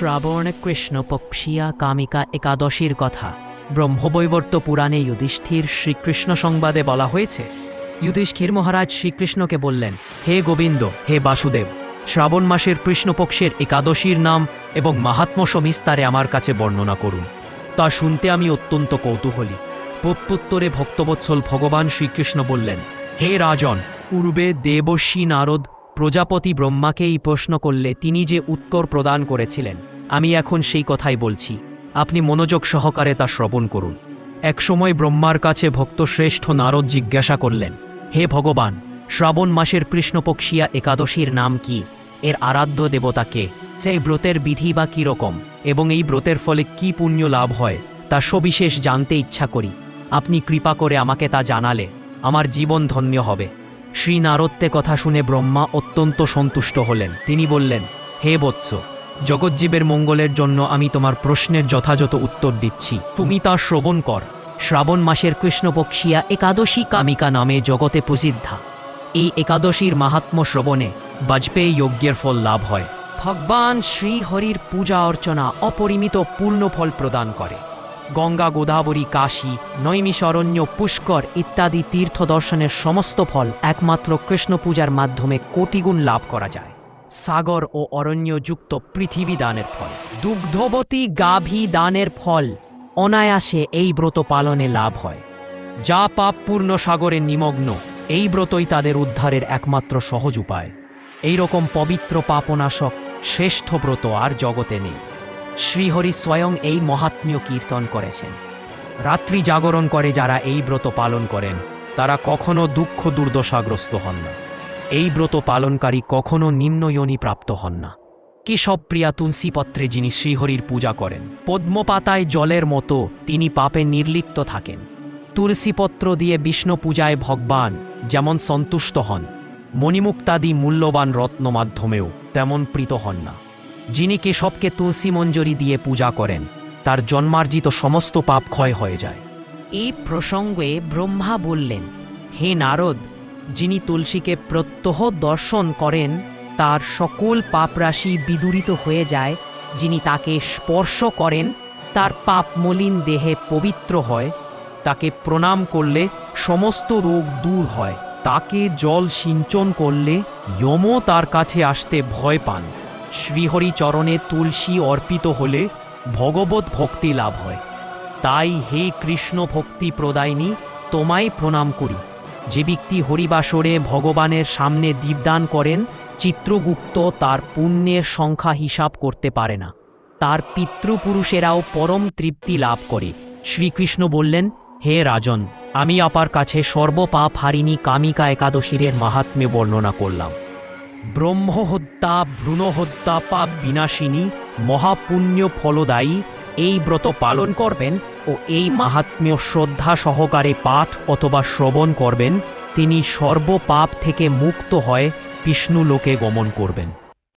শ্রাবণ কৃষ্ণ পক্ষিয়া কামিকা একাদশীর কথা। ব্রহ্মবৈবর্ত পুরাণে যুধিষ্ঠির শ্রীকৃষ্ণ সংবাদে বলা হয়েছে, যুধিষ্ঠির মহারাজ শ্রীকৃষ্ণকে বললেন, হে গোবিন্দ, হে বাসুদেব, শ্রাবণ মাসের কৃষ্ণপক্ষের একাদশীর নাম এবং মাহাত্ম সবিস্তারে আমার কাছে বর্ণনা করুন। তা শুনতে আমি অত্যন্ত কৌতূহলী। প্রত্যুত্তরে ভক্তবৎসল ভগবান শ্রীকৃষ্ণ বললেন, হে রাজন, পূর্বে দেবর্ষী নারদ প্রজাপতি ব্রহ্মাকে এই প্রশ্ন করলে তিনি যে উত্তর প্রদান করেছিলেন আমি এখন সেই কথাই বলছি। আপনি মনোযোগ সহকারে তা শ্রবণ করুন। একসময় ব্রহ্মার কাছে ভক্তশ্রেষ্ঠ নারদ জিজ্ঞাসা করলেন, হে ভগবান, শ্রাবণ মাসের কৃষ্ণপক্ষিয়া একাদশীর নাম কি? এর আরাধ্য দেবতাকে সেই ব্রতের বিধি বা কীরকম এবং এই ব্রতের ফলে কি পুণ্য লাভ হয়? তা সবিশেষ জানতে ইচ্ছা করি। আপনি কৃপা করে আমাকে তা জানালে, আমার জীবন ধন্য হবে। শ্রী নারদতে কথা শুনে ব্রহ্মা অত্যন্ত সন্তুষ্ট হলেন। তিনি বললেন, হে বৎস জগজ্জীবের মঙ্গলের জন্য আমি তোমার প্রশ্নের যথাযথ উত্তর দিচ্ছি। তুমি তা শ্রবণ কর। শ্রাবণ মাসের কৃষ্ণপক্ষিয়া একাদশী কামিকা নামে জগতে প্রসিদ্ধা। এই একাদশীর মাহাত্ম শ্রবণে বাজপেয়ী যজ্ঞের ফল লাভ হয়। ভগবান শ্রীহরির পূজা অর্চনা অপরিমিত পূর্ণ ফল প্রদান করে। গঙ্গা, গোদাবরী, কাশী নৈমিষরণ্য পুষ্কর ইত্যাদি তীর্থ দর্শনের সমস্ত ফল একমাত্র কৃষ্ণ পূজার মাধ্যমে কোটিগুণ লাভ করা যায়। সাগর ও অরণ্যযুক্ত পৃথিবী দানের ফল। দুগ্ধবতী গাভী দানের ফল অনায়াসে এই ব্রত পালনে লাভ হয়। যা পাপপূর্ণ সাগরে নিমগ্ন, এই ব্রতই তাদের উদ্ধারের একমাত্র সহজ উপায়। এই রকম পবিত্র পাপনাশক শ্রেষ্ঠ ব্রত আর জগতে নেই। শ্রীহরি স্বয়ং এই মহাত্মীয় কীর্তন করেছেন। রাত্রি জাগরণ করে যারা এই ব্রত পালন করেন, তারা কখনো দুঃখ দুর্দশাগ্রস্ত হন না। এই ব্রত পালনকারী কখনো নিম্নয়নী প্রাপ্ত হন না। কেশবপ্রিয়া তুলসীপত্রে যিনি শ্রীহরির পূজা করেন, পদ্মপাতায় জলের মতো তিনি পাপে নির্লিপ্ত থাকেন। তুলসীপত্র দিয়ে বিষ্ণু পূজায় ভগবান যেমন সন্তুষ্ট হন, মণিমুক্তাদি মূল্যবান রত্ন মাধ্যমেও তেমন প্রীত হন না। যিনি কেশবকে তুলসী মঞ্জরি দিয়ে পূজা করেন, তার জন্মার্জিত সমস্ত পাপ ক্ষয় হয়ে যায়। এই প্রসঙ্গে ব্রহ্মা বললেন, হে নারদ যিনি তুলসীকে প্রত্যহ দর্শন করেন, তার সকল পাপরাশি বিদূরিত হয়ে যায়। যিনি তাকে স্পর্শ করেন, তার পাপ মলিন দেহে পবিত্র হয়। তাকে প্রণাম করলে সমস্ত রোগ দূর হয়। তাকে জল সিঞ্চন করলে যমও তার কাছে আসতে ভয় পান। শ্রীহরি চরণে তুলসী অর্পিত হলে ভগবত ভক্তি লাভ হয়। তাই হে কৃষ্ণ ভক্তি প্রদায়নী, তোমায় প্রণাম করি। যে ব্যক্তি হরিবাসরে ভগবানের সামনে দীপদান করেন, চিত্রগুপ্ত তার পুণ্যের সংখ্যা হিসাব করতে পারে না। তার পিতৃপুরুষেরাও পরম তৃপ্তি লাভ করে। শ্রীকৃষ্ণ বললেন, হে রাজন, আমি আপার কাছে সর্বপাপ হারিণী কামিকা একাদশীরের মাহাত্ম্যে বর্ণনা করলাম। ব্রহ্মহত্যা, ভ্রূণহত্যা, পাপ বিনাশিনী, মহাপুণ্য ফলদায়ী, এই ব্রত পালন করবেন ও এই মাহাত্ম্য শ্রদ্ধা সহকারে পাঠ অথবা শ্রবণ করবেন, তিনি সর্বপাপ থেকে মুক্ত হয় বিষ্ণু লোকে গমন করবেন।